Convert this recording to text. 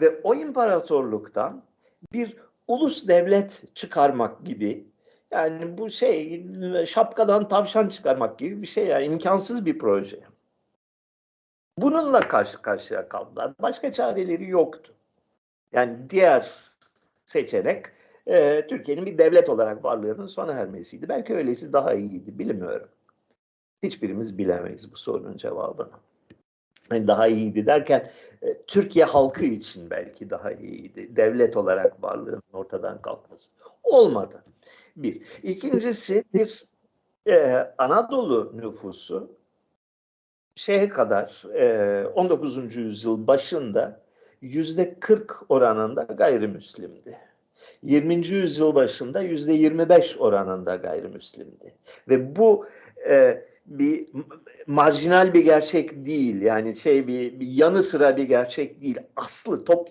Ve o imparatorluktan bir ulus devlet çıkarmak gibi yani bu şey şapkadan tavşan çıkarmak gibi bir şey yani imkansız bir proje. Bununla karşı karşıya kaldılar. Başka çareleri yoktu. Yani diğer seçenek e, Türkiye'nin bir devlet olarak varlığının sona ermesiydi. Belki öylesi daha iyiydi, bilmiyorum. Hiçbirimiz bilemeyiz bu sorunun cevabını. Yani daha iyiydi derken e, Türkiye halkı için belki daha iyiydi. Devlet olarak varlığın ortadan kalkması. Olmadı. Bir. İkincisi bir e, Anadolu nüfusu şeye kadar e, 19. yüzyıl başında yüzde 40 oranında gayrimüslimdi. 20. yüzyıl başında yüzde 25 oranında gayrimüslimdi. Ve bu e, bir marjinal bir gerçek değil. Yani şey bir, bir yanı sıra bir gerçek değil. Aslı top